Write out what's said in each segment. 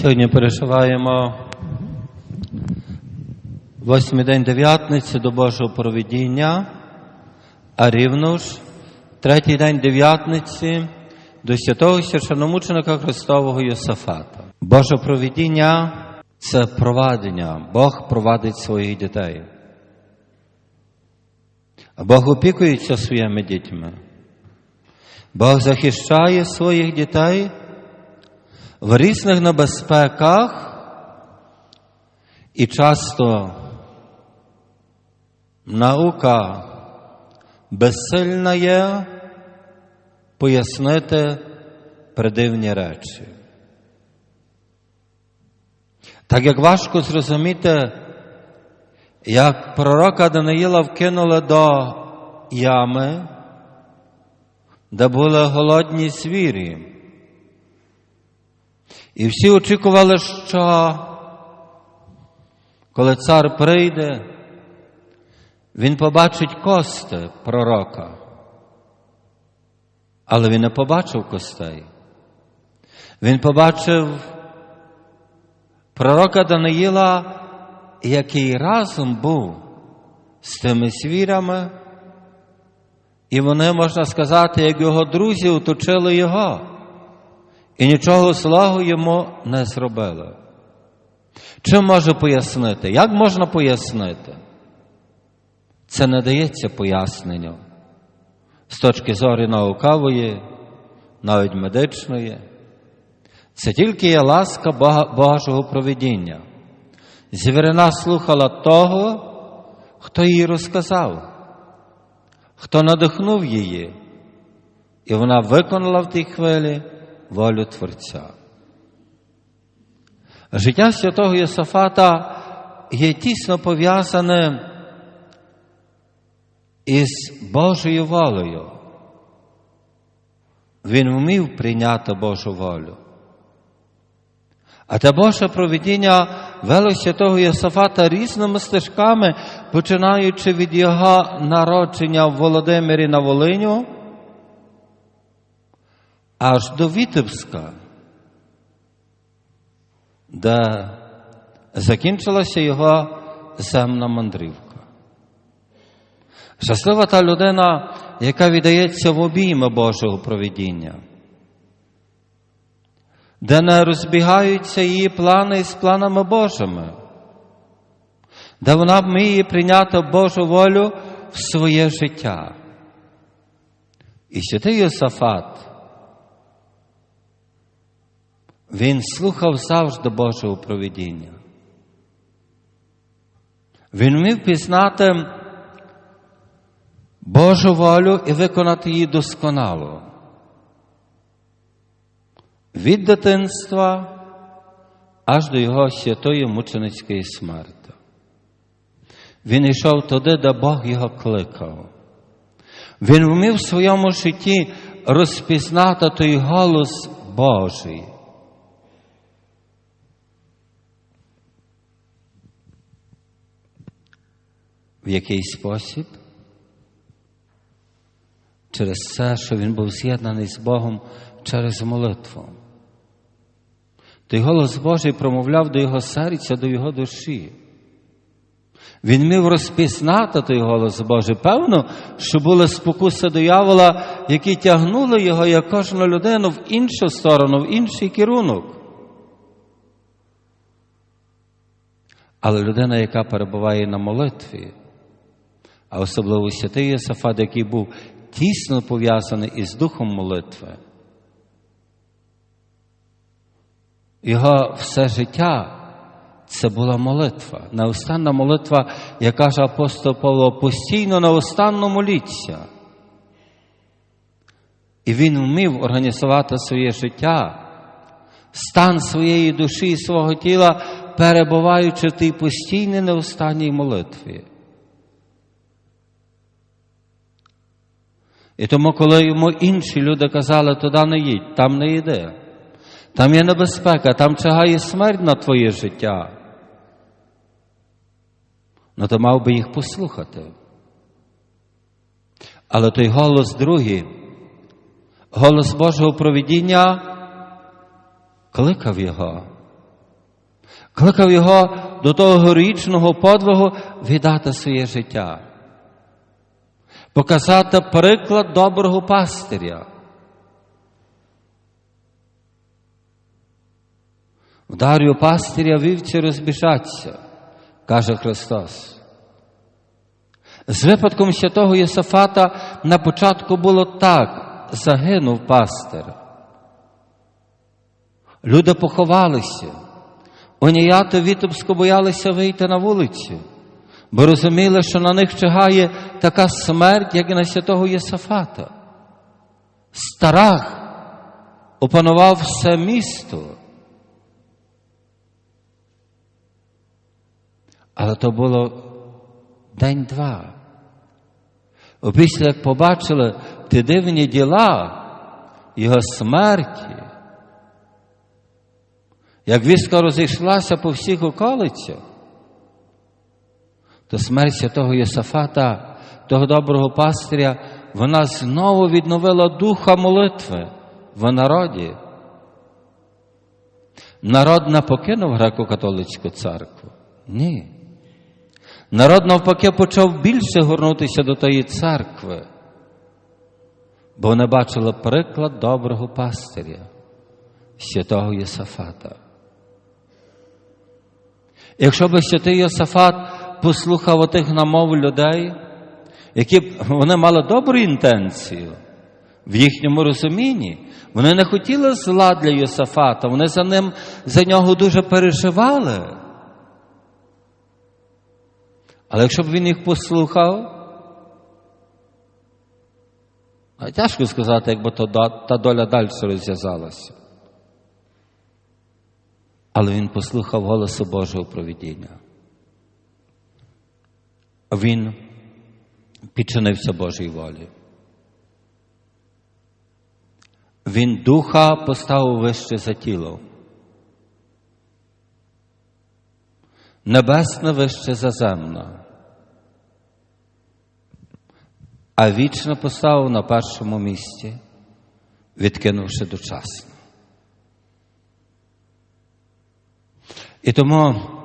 Сьогодні переживаємо восьмий день дев'ятниці до Божого провідіння, а рівно ж третій день дев'ятниці до святого священомученика Христового Йосафата. Боже провідіння це провадення. Бог провадить своїх дітей. Бог опікується своїми дітьми. Бог захищає своїх дітей в різних небезпеках і часто наука безсильна є пояснити придивні речі. Так як важко зрозуміти, як пророка Даниїла вкинули до ями, де були голодні звірі. І всі очікували, що коли цар прийде, він побачить кости пророка. Але він не побачив костей. Він побачив пророка Даниїла, який разом був з тими звірями, і вони, можна сказати, як його друзі оточили його і нічого злого йому не зробили. Чим може пояснити? Як можна пояснити? Це не дається поясненню з точки зору наукової, навіть медичної. Це тільки є ласка Божого провидіння. Звірина слухала того, хто їй розказав, хто надихнув її, і вона виконала в тій хвилі волю Творця. Життя святого Йосафата є тісно пов'язане із Божою волею. Він вмів прийняти Божу волю. А те Боже провідіння вело святого Йосафата різними стежками, починаючи від його народження в Володимирі на Волиню, аж до Вітебська, де закінчилася його земна мандрівка. Щаслива та людина, яка віддається в обійми Божого провідіння, де не розбігаються її плани з планами Божими, де вона вміє прийняти Божу волю в своє життя. І святий Йосафат, він слухав завжди Божого провідіння. Він вмів пізнати Божу волю і виконати її досконало. Від дитинства аж до його святої мученицької смерті. Він йшов туди, де Бог його кликав. Він вмів в своєму житті розпізнати той голос Божий. В який спосіб? Через це, що він був з'єднаний з Богом через молитву. Той голос Божий промовляв до його серця, до його душі. Він міг розпізнати той голос Божий. Певно, що були спокуси диявола, які тягнули його, як кожну людину, в іншу сторону, в інший керунок. Але людина, яка перебуває на молитві, а особливо святий Єсафат, який був тісно пов'язаний із духом молитви, його все життя це була молитва, неустанна молитва, як каже апостол Павло, постійно неустанно моліться. І він вмів організувати своє життя, стан своєї душі і свого тіла, перебуваючи в тій постійній неустанній молитві. І тому, коли йому інші люди казали, туди не їдь, там не йди, там є небезпека, там чагає смерть на твоє життя. Ну, то мав би їх послухати. Але той голос другий, голос Божого провідіння, кликав його, кликав його до того героїчного подвигу віддати своє життя, показати приклад доброго пастиря. Вдарю пастиря вівці розбіжаться, каже Христос. З випадком святого Єсафата на початку було так, загинув пастир. Люди поховалися, оніято Вітебсько боялися вийти на вулицю, бо розуміли, що на них чигає така смерть, як і на святого Єсафата. Страх опанував все місто. Але то було день-два. Опісля як побачили ті дивні діла його смерті, як війська розійшлася по всіх околицях, то смерть святого Йосафата, того доброго пастиря, вона знову відновила духа молитви в народі. Народ не покинув греко-католицьку церкву. Ні. Народ навпаки почав більше горнутися до тої церкви, бо вони бачили приклад доброго пастиря, святого Єсафата. Якщо би святий Йосафат послухав отих намов людей, які вони мали добру інтенцію в їхньому розумінні, вони не хотіли зла для Йосафата, вони за ним за нього дуже переживали. Але якщо б він їх послухав, тяжко сказати, якби то та доля далі розв'язалася. Але він послухав голосу Божого провідіння. Він підчинився Божій волі. Він духа поставив вище за тіло. Небесне вище за земне, а вічно поставив на першому місці, відкинувши дочасно. І тому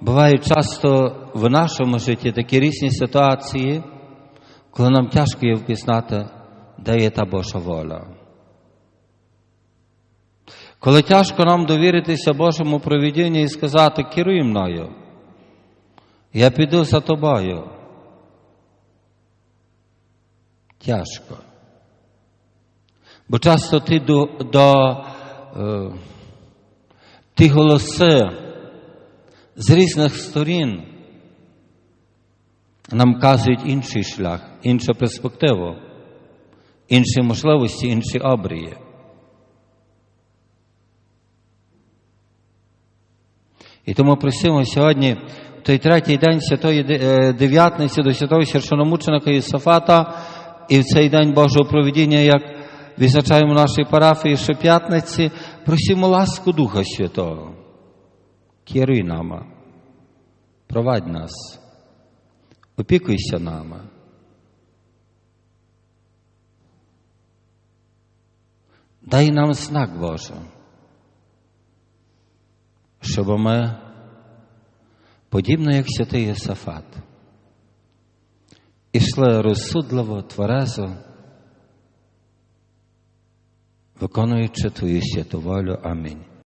бувають часто в нашому житті такі різні ситуації, коли нам тяжко є впізнати, де є та Божа воля. Коли тяжко нам довіритися Божому провідінню і сказати, керуй мною, я піду за тобою. Тяжко. Бо часто ти до, до е, ті голоси з різних сторін нам вказують інший шлях, іншу перспективу, інші можливості, інші обрії. І тому просимо сьогодні, в той третій день Святої Дев'ятниці до святого священомученика Єсафата, і в цей день Божого проведіння, як відзначаємо нашій парафії щоп'ятниці, просимо ласку Духа Святого. Керуй нами, провадь нас, опікуйся нами. Дай нам знак Божий щоб ми, подібно як святий Єсафат, ішли розсудливо, тверезо, виконуючи Твою святу волю. Амінь.